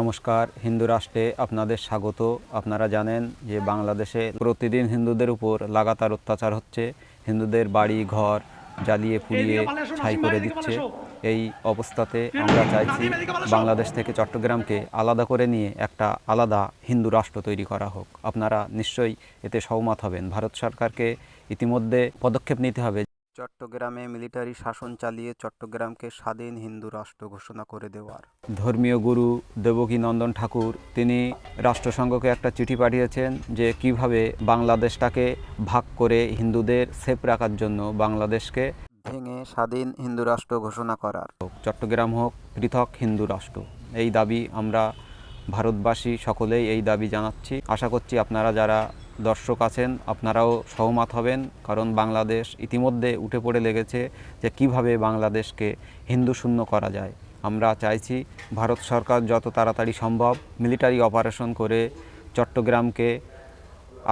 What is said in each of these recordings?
নমস্কার, হিন্দু রাষ্ট্রে আপনাদের স্বাগত। আপনারা জানেন যে বাংলাদেশে প্রতিদিন হিন্দুদের উপর লাগাতার অত্যাচার হচ্ছে। হিন্দুদের বাড়ি, ঘর জ্বালিয়ে পুড়িয়ে ছাই করে দিচ্ছে। এই অবস্থাতে আমরা চাইছি বাংলাদেশ থেকে চট্টগ্রামকে আলাদা করে নিয়ে একটা আলাদা হিন্দু রাষ্ট্র তৈরি করা হোক। আপনারা নিশ্চয়ই এতে সহমত হবেন। ভারত সরকারকে ইতিমধ্যে পদক্ষেপ নিতে হবে। চট্টগ্রামে মিলিটারি শাসন চালিয়ে চট্টগ্রামকে স্বাধীন হিন্দু রাষ্ট্র ঘোষণা করে দেওয়ার। ধর্মীয় গুরু দেবকী নন্দন ঠাকুর তিনি রাষ্ট্রসংঘকে একটা চিঠি পাঠিয়েছেন যে কীভাবে বাংলাদেশটাকে ভাগ করে হিন্দুদের সেফ রাখার জন্য বাংলাদেশকে ভেঙে স্বাধীন হিন্দু রাষ্ট্র ঘোষণা করার। চট্টগ্রাম হোক পৃথক হিন্দু রাষ্ট্র। এই দাবি আমরা ভারতবাসী সকলেই এই দাবি জানাচ্ছি। আশা করছি আপনারা যারা দর্শক আছেন, আপনারাও সহমত হবেন, কারণ বাংলাদেশ ইতিমধ্যে উঠে পড়ে লেগেছে যে কীভাবে বাংলাদেশকে হিন্দু শূন্য করা যায়। আমরা চাইছি ভারত সরকার যত তাড়াতাড়ি সম্ভব মিলিটারি অপারেশন করে চট্টগ্রামকে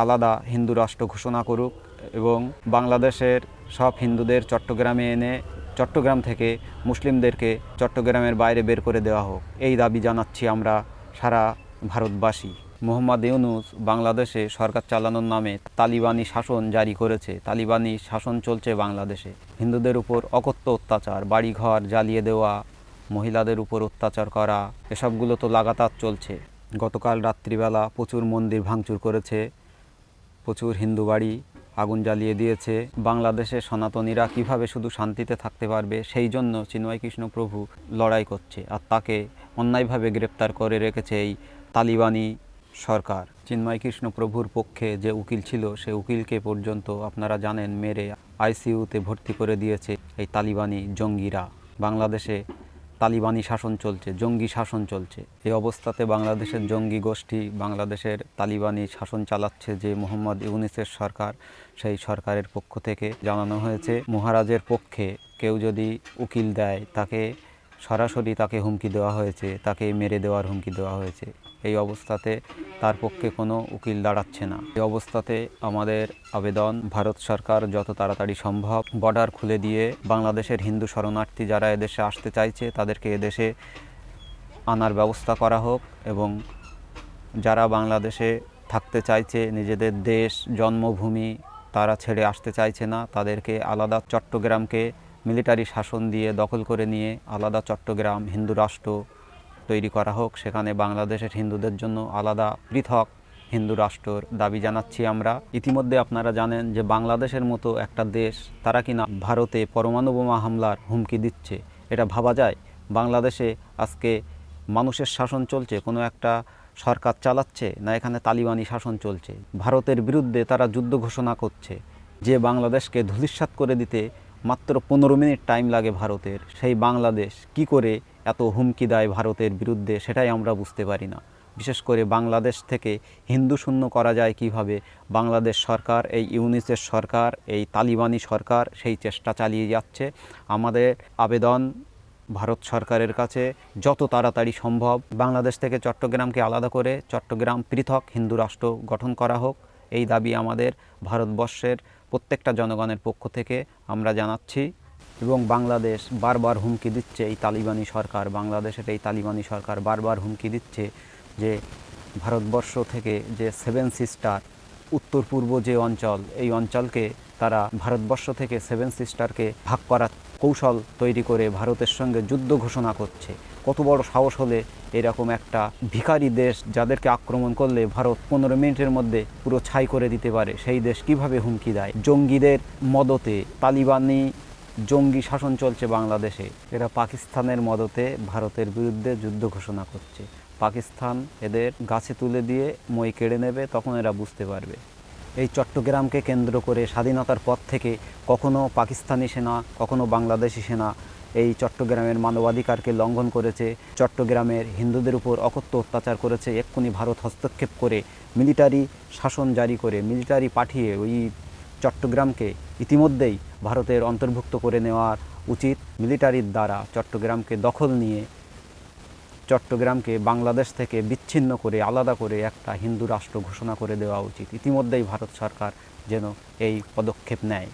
আলাদা হিন্দু রাষ্ট্র ঘোষণা করুক এবং বাংলাদেশের সব হিন্দুদের চট্টগ্রামে এনে চট্টগ্রাম থেকে মুসলিমদেরকে চট্টগ্রামের বাইরে বের করে দেওয়া হোক। এই দাবি জানাচ্ছি আমরা সারা ভারতবাসী। মোহাম্মদ ইউনুস বাংলাদেশে সরকার চালানোর নামে তালিবানি শাসন জারি করেছে। তালিবানি শাসন চলছে বাংলাদেশে। হিন্দুদের উপর অকথ্য অত্যাচার, বাড়িঘর জ্বালিয়ে দেওয়া, মহিলাদের উপর অত্যাচার করা, এসবগুলো তো লাগাতার চলছে। গতকাল রাত্রিবেলা প্রচুর মন্দির ভাঙচুর করেছে, প্রচুর হিন্দু বাড়ি আগুন জ্বালিয়ে দিয়েছে। বাংলাদেশে সনাতনীরা কীভাবে শুধু শান্তিতে থাকতে পারবে, সেই জন্য চিন্ময় কৃষ্ণ প্রভু লড়াই করছে আর তাকে অন্যায়ভাবে গ্রেপ্তার করে রেখেছে এই তালিবানি সরকার। চিন্ময় কৃষ্ণ প্রভুর পক্ষে যে উকিল ছিল, সে উকিলকে পর্যন্ত আপনারা জানেন মেরে আইসিইউতে ভর্তি করে দিয়েছে এই তালিবানি জঙ্গিরা। বাংলাদেশে তালিবানি শাসন চলছে, জঙ্গি শাসন চলছে। এই অবস্থাতে বাংলাদেশের জঙ্গি গোষ্ঠী, বাংলাদেশের তালিবানি শাসন চালাচ্ছে যে মোহাম্মদ ইউনিসের সরকার, সেই সরকারের পক্ষ থেকে জানানো হয়েছে, মহারাজের পক্ষে কেউ যদি উকিল দেয়, তাকে সরাসরি তাকে হুমকি দেওয়া হয়েছে, তাকে মেরে দেওয়ার হুমকি দেওয়া হয়েছে। এই অবস্থাতে তার পক্ষে কোনো উকিল দাঁড়াচ্ছে না। এই অবস্থাতে আমাদের আবেদন, ভারত সরকার যত তাড়াতাড়ি সম্ভব বর্ডার খুলে দিয়ে বাংলাদেশের হিন্দু শরণার্থী যারা এদেশে আসতে চাইছে, তাদেরকে এদেশে আনার ব্যবস্থা করা হোক এবং যারা বাংলাদেশে থাকতে চাইছে, নিজেদের দেশ, জন্মভূমি তারা ছেড়ে আসতে চাইছে না, তাদেরকে আলাদা চট্টগ্রামকে মিলিটারি শাসন দিয়ে দখল করে নিয়ে আলাদা চট্টগ্রাম হিন্দু রাষ্ট্র তৈরি করা হোক, সেখানে বাংলাদেশের হিন্দুদের জন্য আলাদা পৃথক হিন্দু রাষ্ট্রর দাবি জানাচ্ছি আমরা। ইতিমধ্যে আপনারা জানেন যে বাংলাদেশের মতো একটা দেশ, তারা কিনা ভারতে পরমাণু বোমা হামলার হুমকি দিচ্ছে। এটা ভাবা যায়? বাংলাদেশে আজকে মানুষের শাসন চলছে, কোনো একটা সরকার চালাচ্ছে না এখানে তালিবানি শাসন চলছে। ভারতের বিরুদ্ধে তারা যুদ্ধ ঘোষণা করছে। যে বাংলাদেশকে ধূলিসাৎ করে দিতে মাত্র পনেরো মিনিট টাইম লাগে ভারতের। সেই বাংলাদেশ কি করে এত হুমকি দেয় ভারতের বিরুদ্ধে সেটাই আমরা বুঝতে পারি না। বিশেষ করে বাংলাদেশ থেকে হিন্দু শূন্য করা যায় কীভাবে? বাংলাদেশ সরকার, এই ইউনিসের সরকার, এই তালিবানি সরকার সেই চেষ্টা চালিয়ে যাচ্ছে। আমাদের আবেদন ভারত সরকারের কাছে যত তাড়াতাড়ি সম্ভব। বাংলাদেশ থেকে চট্টগ্রামকে আলাদা করে চট্টগ্রাম পৃথক হিন্দু রাষ্ট্র গঠন করা হোক। এই দাবি আমাদের ভারতবর্ষের প্রত্যেকটা জনগণের পক্ষ থেকে আমরা জানাচ্ছি এবং বাংলাদেশ বারবার হুমকি দিচ্ছে এই তালিবানি সরকার, বাংলাদেশের এই তালিবানি সরকার বারবার হুমকি দিচ্ছে যে ভারতবর্ষ থেকে যে সেভেন সিস্টার উত্তর পূর্ব যে অঞ্চল, এই অঞ্চলকে তারা ভারতবর্ষ থেকে সেভেন সিস্টারকে ভাগ করার কৌশল তৈরি করে ভারতের সঙ্গে যুদ্ধ ঘোষণা করছে। কত বড় সাহস হলে এরকম একটা ভিখারি দেশ যাদেরকে আক্রমণ করলে ভারত পনেরো মিনিটের মধ্যে পুরো ছাই করে দিতে পারে, সেই দেশ কীভাবে হুমকি দেয়? জঙ্গিদের মদতে তালিবানি জঙ্গি শাসন চলছে বাংলাদেশে। এরা পাকিস্তানের মদতে ভারতের বিরুদ্ধে যুদ্ধ ঘোষণা করছে। পাকিস্তান এদের গাছে তুলে দিয়ে মই কেড়ে নেবে, তখন এরা বুঝতে পারবে। এই চট্টগ্রামকে কেন্দ্র করে স্বাধীনতার পর থেকে কখনো পাকিস্তানি সেনা, কখনো বাংলাদেশি সেনা এই চট্টগ্রামের মানবাধিকারকে লঙ্ঘন করেছে। চট্টগ্রামের হিন্দুদের উপর অকথ্য অত্যাচার করেছে। এক্ষুনি ভারত হস্তক্ষেপ করে মিলিটারি শাসন জারি করে মিলিটারি পাঠিয়ে ওই চট্টগ্রামকে ইতিমধ্যেই ভারতের অন্তর্ভুক্ত করে নেওয়ার উচিত। মিলিটারির দ্বারা চট্টগ্রামকে দখল নিয়ে চট্টগ্রামকে বাংলাদেশ থেকে বিচ্ছিন্ন করে, আলাদা করে একটা হিন্দু রাষ্ট্র ঘোষণা করে দেওয়া উচিত। ইতিমধ্যেই ভারত সরকার যেন এই পদক্ষেপ নেয়।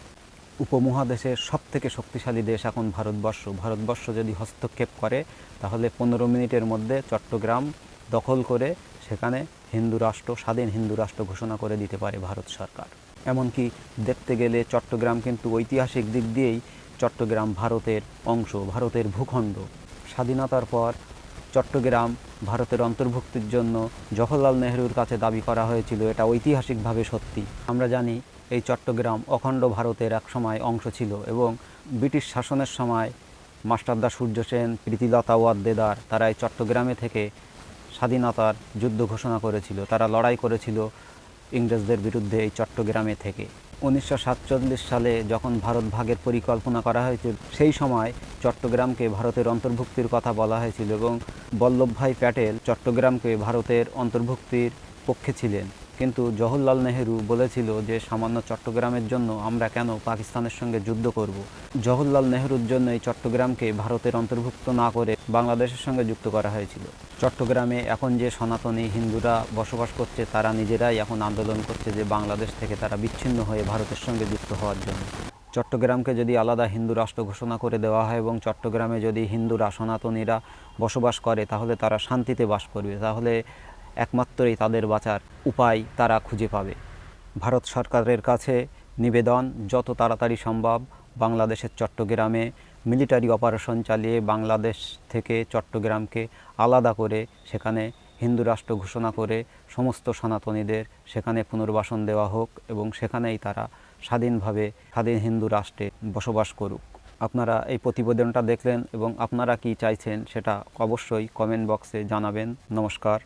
উপমহাদেশের সব থেকে শক্তিশালী দেশ এখন ভারতবর্ষ। ভারতবর্ষ যদি হস্তক্ষেপ করে, তাহলে পনেরো মিনিটের মধ্যে চট্টগ্রাম দখল করে সেখানে হিন্দু রাষ্ট্র, স্বাধীন হিন্দু রাষ্ট্র ঘোষণা করে দিতে পারে ভারত সরকার। এমনকি দেখতে গেলে চট্টগ্রাম কিন্তু ঐতিহাসিক দিক দিয়েই চট্টগ্রাম ভারতের অংশ, ভারতের ভূখণ্ড। স্বাধীনতার পর চট্টগ্রাম ভারতের অন্তর্ভুক্তির জন্য জওহরলাল নেহরুর কাছে দাবি করা হয়েছিল, এটা ঐতিহাসিকভাবে সত্যি। আমরা জানি এই চট্টগ্রাম অখণ্ড ভারতের এক সময় অংশ ছিল এবং ব্রিটিশ শাসনের সময় মাস্টারদা সূর্য সেন, প্রীতিলতা ওয়াদ্দেদার তারা এই চট্টগ্রামে থেকে স্বাধীনতার যুদ্ধ ঘোষণা করেছিল। তারা লড়াই করেছিল ইংরেজদের বিরুদ্ধে এই চট্টগ্রামে থেকে। উনিশশো সাতচল্লিশ সালে যখন ভারত ভাগের পরিকল্পনা করা হয়েছিল, সেই সময় চট্টগ্রামকে ভারতের অন্তর্ভুক্তির কথা বলা হয়েছিল এবং বল্লভভাই প্যাটেল চট্টগ্রামকে ভারতের অন্তর্ভুক্তির পক্ষে ছিলেন। কিন্তু জওহরলাল নেহেরু বলেছিল যে সামান্য চট্টগ্রামের জন্য আমরা কেন পাকিস্তানের সঙ্গে যুদ্ধ করব। জওহরলাল নেহরুর জন্য এই চট্টগ্রামকে ভারতের অন্তর্ভুক্ত না করে বাংলাদেশের সঙ্গে যুক্ত করা হয়েছিল। চট্টগ্রামে এখন যে সনাতনী হিন্দুরা বসবাস করছে, তারা নিজেরাই এখন আন্দোলন করছে যে বাংলাদেশ থেকে তারা বিচ্ছিন্ন হয়ে ভারতের সঙ্গে যুক্ত হওয়ার জন্য। চট্টগ্রামকে যদি আলাদা হিন্দু রাষ্ট্র ঘোষণা করে দেওয়া হয় এবং চট্টগ্রামে যদি হিন্দুরা সনাতনীরা বসবাস করে, তাহলে তারা শান্তিতে বাস করবে। তাহলে একমাত্রই তাদের বাঁচার উপায় তারা খুঁজে পাবে। ভারত সরকারের কাছে নিবেদন, যত তাড়াতাড়ি সম্ভব বাংলাদেশের চট্টগ্রামে মিলিটারি অপারেশন চালিয়ে বাংলাদেশ থেকে চট্টগ্রামকে আলাদা করে সেখানে হিন্দু রাষ্ট্র ঘোষণা করে সমস্ত সনাতনীদের সেখানে পুনর্বাসন দেওয়া হোক এবং সেখানেই তারা স্বাধীনভাবে স্বাধীন হিন্দু রাষ্ট্রে বসবাস করুক। আপনারা এই প্রতিবেদনটা দেখলেন এবং আপনারা কি চাইছেন সেটা অবশ্যই কমেন্ট বক্সে জানাবেন। নমস্কার।